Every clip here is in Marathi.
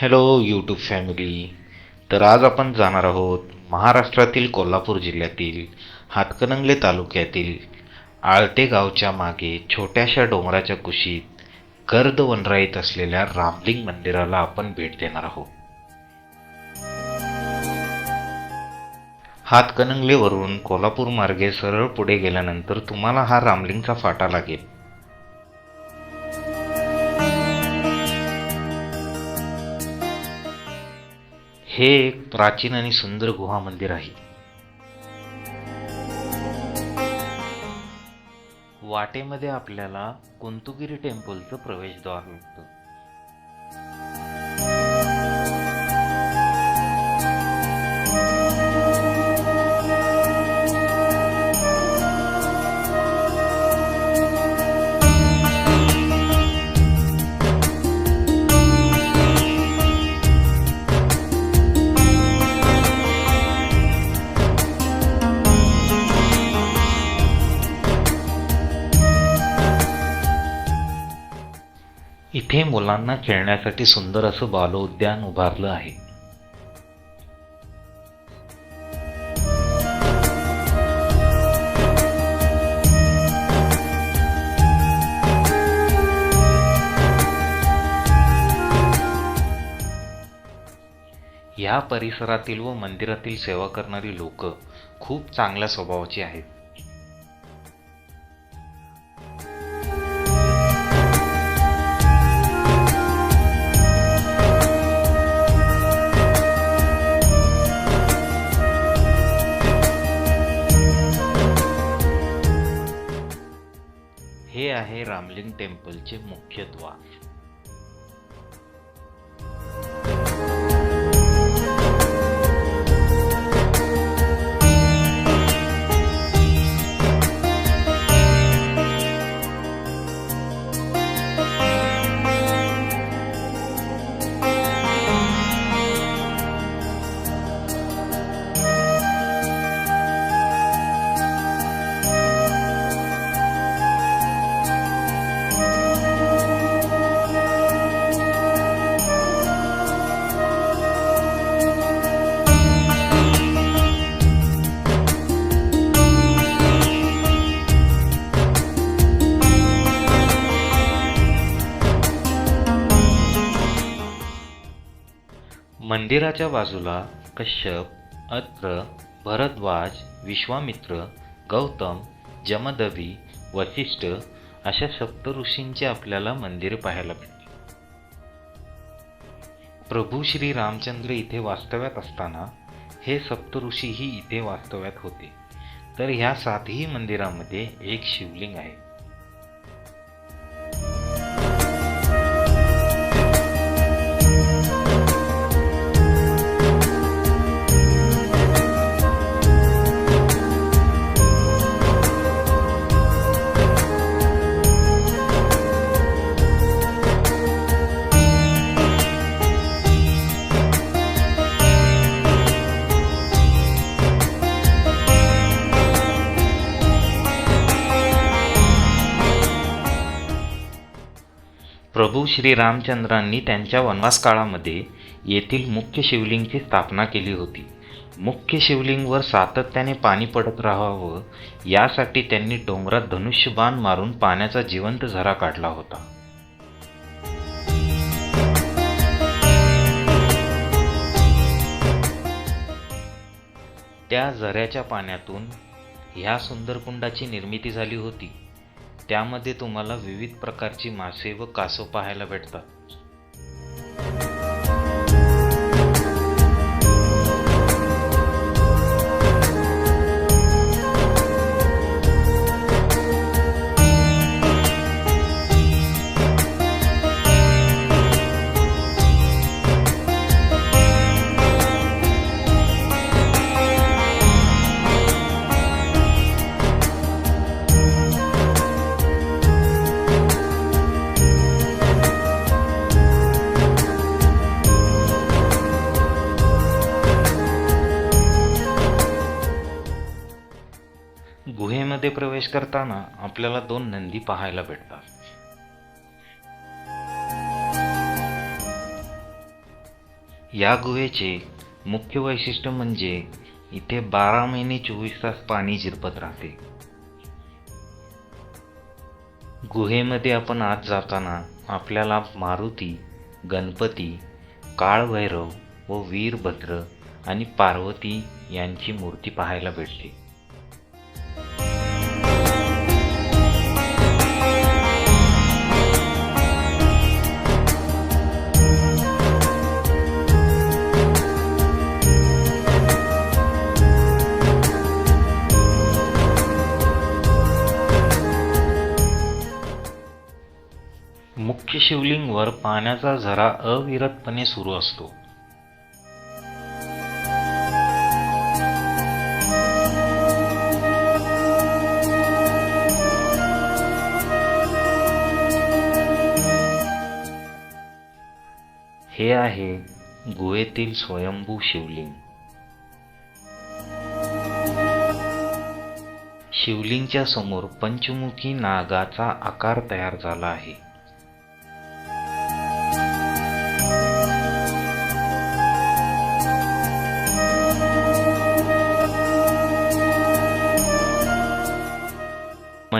हॅलो यूट्यूब फॅमिली तर आज आपण जाणार आहोत महाराष्ट्रातील कोल्हापूर जिल्ह्यातील हातकणंगले तालुक्यातील आळते गावच्या मागे छोट्याशा डोंगराच्या कुशीत गर्द वनराईत असलेल्या रामलिंग मंदिराला आपण भेट देणार आहोत. हातकणंगलेवरून कोल्हापूर मार्गे सरळ पुढे गेल्यानंतर तुम्हाला हा रामलिंगचा फाटा लागेल. हे एक प्राचीन आणि सुंदर गुहा मंदिर आहे. वाटेमध्ये आपल्याला कुंतुगिरी टेम्पलचं प्रवेशद्वार लागतं मुलांना खेळण्यासाठी सुंदर असं बालोद्यान उभारलं आहे. या परिसरातील व मंदिरातील सेवा करणारी लोक खूप चांगल्या स्वभावाची आहेत. हे आहे रामलिंग टेम्पलचे मुख्य द्वार. मंदिराच्या बाजूला कश्यप अत्र भरद्वाज विश्वामित्र गौतम जमदवी वशिष्ठ अशा सप्तऋषींचे आपल्याला मंदिर पाहायला भेटते प्रभू श्री रामचंद्र इथे वास्तव्यात असताना हे सप्तऋषीही इथे वास्तव्यात होते. तर ह्या सातही मंदिरामध्ये एक शिवलिंग आहे. प्रभू श्री रामचंद्रांनी त्यांच्या वनवास काळामध्ये येथील मुख्य शिवलिंगची स्थापना केली होती. मुख्य शिवलिंगवर सातत्याने पाणी पडत राहावं यासाठी त्यांनी डोंगरात धनुष्यबाण मारून पाण्याचा जिवंत झरा काढला होता. त्या झऱ्याच्या पाण्यातून ह्या सुंदरकुंडाची निर्मिती झाली होती. त्यामध्ये तुम्हाला विविध प्रकारची मासे व कासव पाहायला भेटतात. गुहेमध्ये प्रवेश करताना आपल्याला दोन नंदी पाहायला भेटतात. या गुहेचे मुख्य वैशिष्ट्य म्हणजे इथे बारा महिने चोवीस तास पाणी झिरपत राहते. गुहेमध्ये आपण आत जाताना आपल्याला मारुती गणपती काळभैरव व वीरभद्र आणि पार्वती यांची मूर्ती पाहायला भेटते. मुख्य शिवलिंगवर पाण्याचा झरा अविरतपणे सुरू असतो. हे आहे गुहेतील स्वयंभू शिवलिंग. शिवलिंगच्या समोर पंचमुखी नागाचा आकार तयार झाला आहे.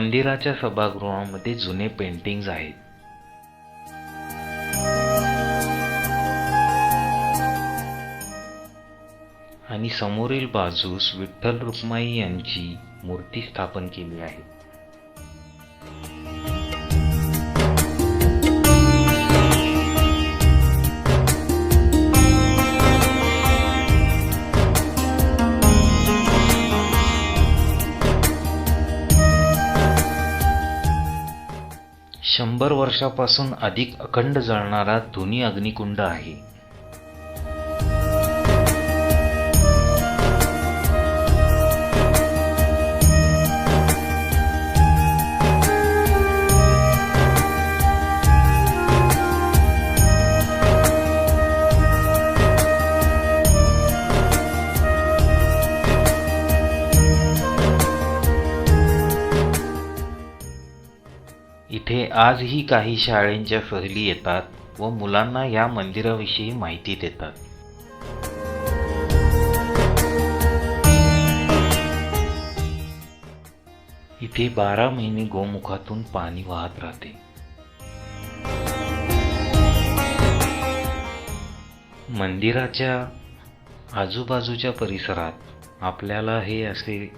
मंदिराच्या सभागृहामध्ये जुने पेंटिंग्ज आहेत. आणि समोरील बाजूस विठ्ठल रुक्माई यांची मूर्ती स्थापन केली आहे. शंभर वर्षापासून अधिक अखंड जळणारा धुनी अग्निकुंड आहे. आजही काही शाळेंच्या सहली येतात व मुलांना या मंदिराविषयी माहिती देतात. इथे बारा महिने गोमुखातून पाणी वाहत राहते. मंदिराच्या आजूबाजूच्या परिसरात आपल्याला हे असे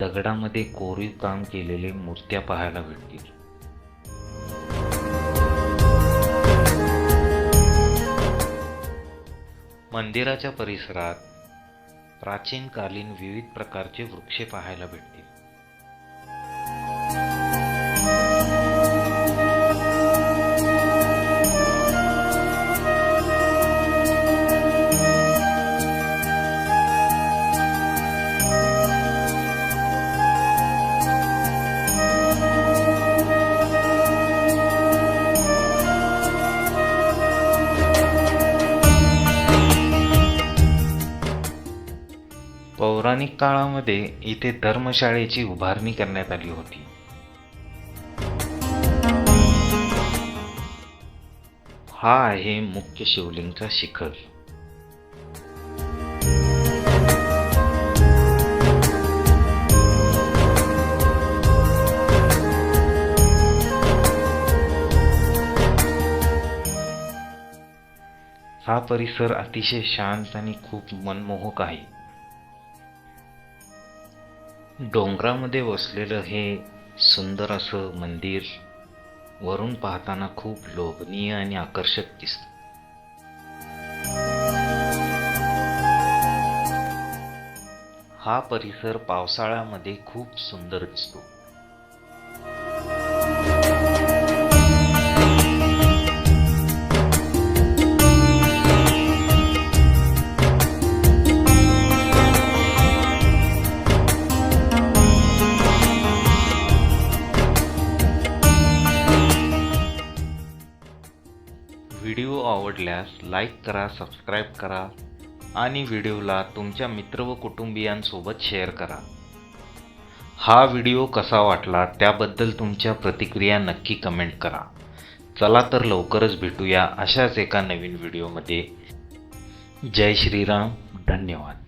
दगडामध्ये कोरीव काम केलेले मूर्त्या पाहायला भेटतील. मंदिराच्या परिसरात प्राचीन कालीन विविध प्रकारचे वृक्ष पाहायला भेटतील. पौराणिक काळामध्ये इथे धर्मशाळेची उभारणी करण्यात आली होती. हा आहे मुख्य शिवलिंगचा शिखर. हा परिसर अतिशय शांत आणि खूप मनमोहक आहे. डोंगरामध्ये वसलेलं हे सुंदर असं मंदिर वरून पाहताना खूप लोभनीय आणि आकर्षक दिसत. हा परिसर पावसाळ्यामध्ये खूप सुंदर दिसतो. लाईक करा सबस्क्राईब करा आणि व्हिडिओला तुमच्या मित्र व कुटुंबियांसोबत शेअर करा. हा व्हिडिओ कसा वाटला त्याबद्दल तुमच्या प्रतिक्रिया नक्की कमेंट करा. चला तर लवकरच भेटूया अशाच एका नवीन व्हिडिओमध्ये. जय श्रीराम धन्यवाद.